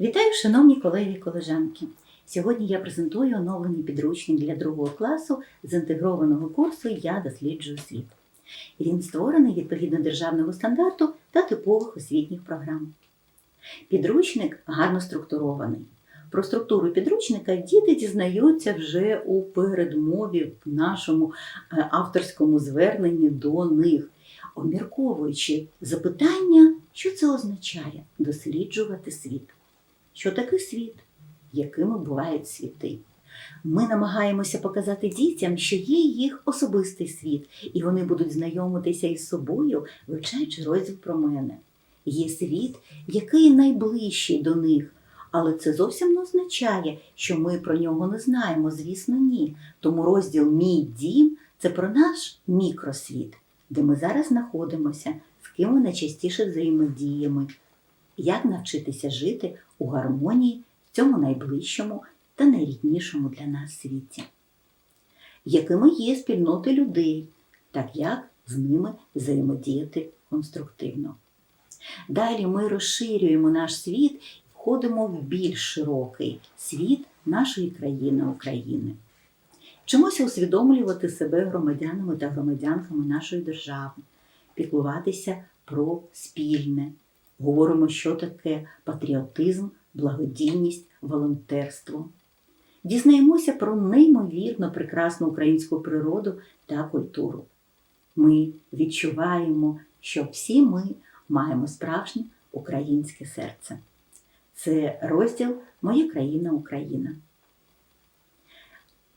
Вітаю, шановні колеги і колежанки! Сьогодні я презентую оновлений підручник для другого класу з інтегрованого курсу Я досліджую світ. Він створений відповідно державного стандарту та типових освітніх програм. Підручник гарно структурований. Про структуру підручника діти дізнаються вже у передмові в нашому е, авторському зверненні до них, обмірковуючи запитання, що це означає досліджувати світ. Що таке світ? Якими бувають світи? Ми намагаємося показати дітям, що є їх особистий світ, і вони будуть знайомитися із собою, вивчаючи розділ про мене. Є світ, який найближчий до них, але це зовсім не означає, що ми про нього не знаємо, звісно, ні. Тому розділ Мій дім це про наш мікросвіт, де ми зараз знаходимося, з ким ми найчастіше взаємодіємо, як навчитися жити у гармонії в цьому найближчому та найріднішому для нас світі. Якими є спільноти людей, так як з ними взаємодіяти конструктивно. Далі ми розширюємо наш світ і входимо в більш широкий світ нашої країни України. Вчимося усвідомлювати себе громадянами та громадянками нашої держави, піклуватися про спільне. Говоримо, що таке патріотизм, благодійність, волонтерство. Дізнаємося про неймовірно прекрасну українську природу та культуру. Ми відчуваємо, що всі ми маємо справжнє українське серце. Це розділ Моя країна Україна.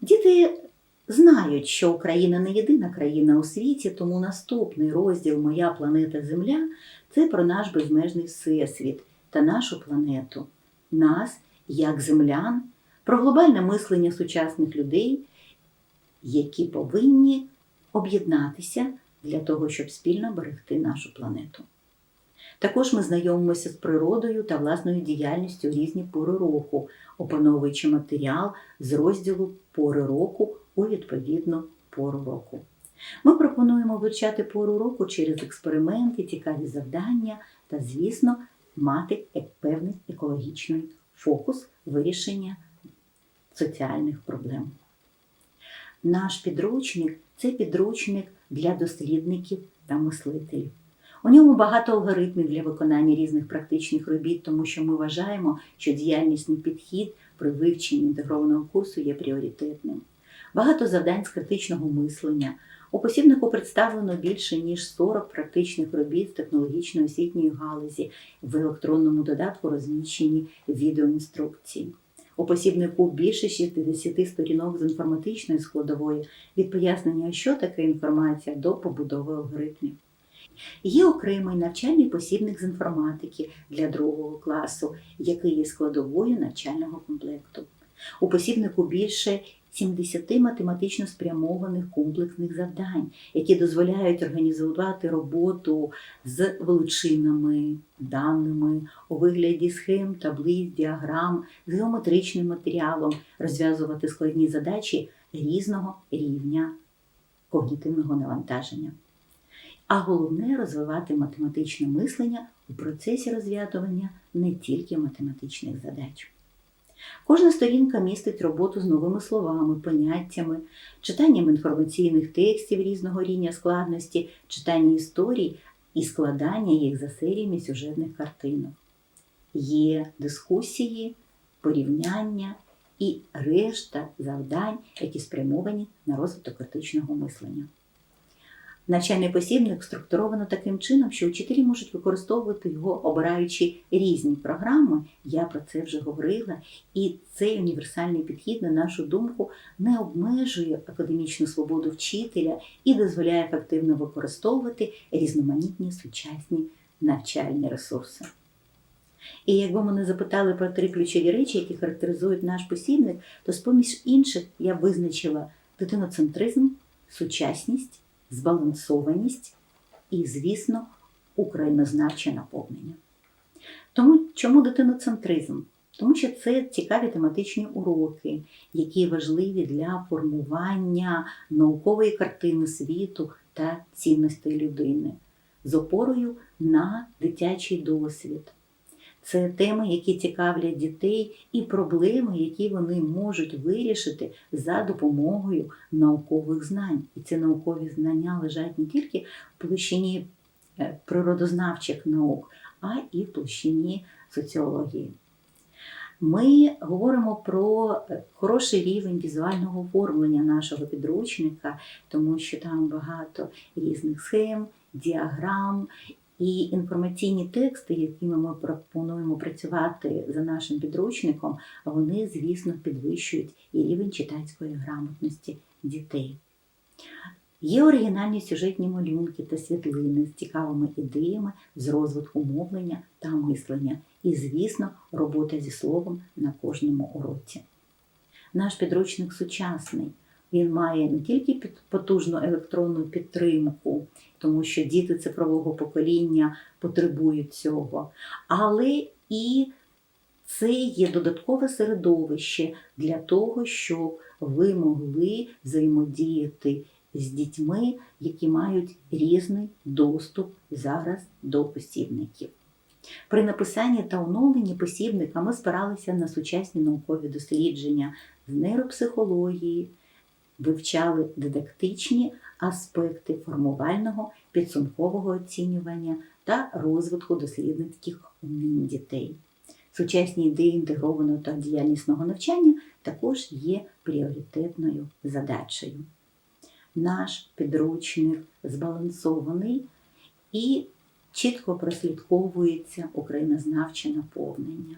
Діти знають, що Україна не єдина країна у світі, тому наступний розділ Моя планета Земля це про наш безмежний всесвіт та нашу планету, нас як землян, про глобальне мислення сучасних людей, які повинні об'єднатися для того, щоб спільно берегти нашу планету. Також ми знайомимося з природою та власною діяльністю у різні пори року, опановуючи матеріал з розділу пори року у відповідну пору року. Ми пропонуємо вивчати пору року через експерименти, цікаві завдання та, звісно, мати е- певний екологічний фокус вирішення соціальних проблем. Наш підручник це підручник для дослідників та мислителів. У ньому багато алгоритмів для виконання різних практичних робіт, тому що ми вважаємо, що діяльнісний підхід при вивченні інтегрованого курсу є пріоритетним. Багато завдань з критичного мислення. У посібнику представлено більше ніж 40 практичних робіт з технологічної освітньої галузі, в електронному додатку розміщені відеоінструкції. У посібнику більше 60 сторінок з інформатичної складової від пояснення, що таке інформація, до побудови алгоритмів. Є окремий навчальний посібник з інформатики для другого класу, який є складовою навчального комплекту. У посібнику більше 70 математично спрямованих комплексних завдань, які дозволяють організувати роботу з величинами, даними у вигляді схем, таблиць, діаграм, з геометричним матеріалом, розв'язувати складні задачі різного рівня когнітивного навантаження. А головне розвивати математичне мислення у процесі розв'язування не тільки математичних задач. Кожна сторінка містить роботу з новими словами, поняттями, читанням інформаційних текстів різного рівня складності, читання історій і складання їх за серіями сюжетних картинок. Є дискусії, порівняння і решта завдань, які спрямовані на розвиток критичного мислення. Навчальний посібник структуровано таким чином, що учителі можуть використовувати його, обираючи різні програми. Я про це вже говорила. І цей універсальний підхід, на нашу думку, не обмежує академічну свободу вчителя і дозволяє ефективно використовувати різноманітні сучасні навчальні ресурси. І якби мене запитали про три ключові речі, які характеризують наш посібник, то з-поміж інших я б визначила дитиноцентризм, сучасність збалансованість і, звісно, українознавче наповнення. Тому чому дитиноцентризм? Тому що це цікаві тематичні уроки, які важливі для формування наукової картини світу та цінностей людини з опорою на дитячий досвід. Це теми, які цікавлять дітей, і проблеми, які вони можуть вирішити за допомогою наукових знань. І ці наукові знання лежать не тільки в площині е, природознавчих наук, а і в площині соціології. Ми говоримо про е, хороший рівень візуального оформлення нашого підручника, тому що там багато різних схем, діаграм і інформаційні тексти, якими ми пропонуємо працювати за нашим підручником, вони, звісно, підвищують і рівень читацької грамотності дітей. Є оригінальні сюжетні малюнки та світлини з цікавими ідеями з розвитку мовлення та мислення. І, звісно, робота зі словом на кожному уроці. Наш підручник сучасний. Він має не тільки потужну електронну підтримку, тому що діти цифрового покоління потребують цього, але і це є додаткове середовище для того, щоб ви могли взаємодіяти з дітьми, які мають різний доступ зараз до посібників. При написанні та оновленні посібника ми спиралися на сучасні наукові дослідження з нейропсихології, вивчали дидактичні аспекти формувального підсумкового оцінювання та розвитку дослідницьких умінь дітей. Сучасні ідеї інтегрованого та діяльнісного навчання також є пріоритетною задачею. Наш підручник збалансований і чітко прослідковується українознавче наповнення.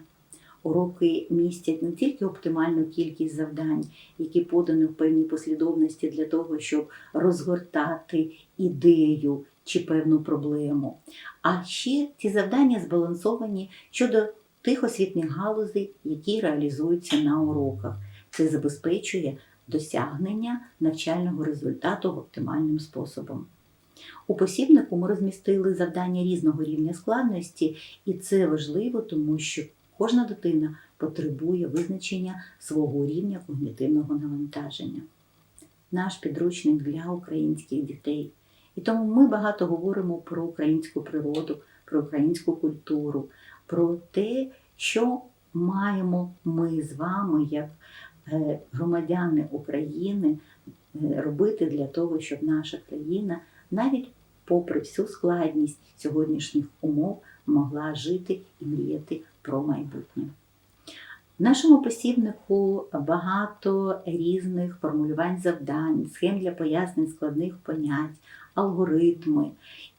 Уроки містять не тільки оптимальну кількість завдань, які подані в певній послідовності для того, щоб розгортати ідею чи певну проблему, а ще ці завдання збалансовані щодо тих освітніх галузей, які реалізуються на уроках. Це забезпечує досягнення навчального результату оптимальним способом. У посібнику ми розмістили завдання різного рівня складності, і це важливо, тому що кожна дитина потребує визначення свого рівня когнітивного навантаження. Наш підручник для українських дітей. І тому ми багато говоримо про українську природу, про українську культуру, про те, що маємо ми з вами, як е, громадяни України, е, робити для того, щоб наша країна навіть попри всю складність сьогоднішніх умов могла жити і мріяти про майбутнє. В нашому посібнику багато різних формулювань завдань, схем для пояснень складних понять, алгоритми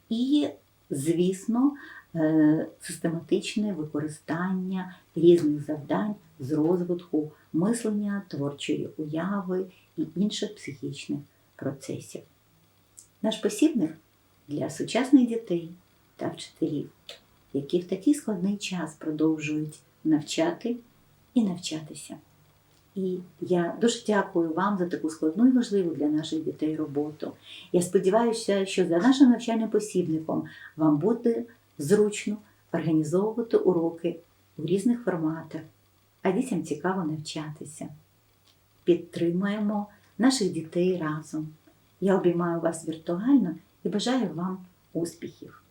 і, звісно, е, систематичне використання різних завдань з розвитку мислення, творчої уяви і інших психічних процесів. Наш посібник для сучасних дітей та вчителів, які в такий складний час продовжують навчати і навчатися. І я дуже дякую вам за таку складну і важливу для наших дітей роботу. Я сподіваюся, що за нашим навчальним посібником вам буде зручно організовувати уроки у різних форматах, а дітям цікаво навчатися. Підтримаємо наших дітей разом. Я обіймаю вас віртуально і бажаю вам успіхів.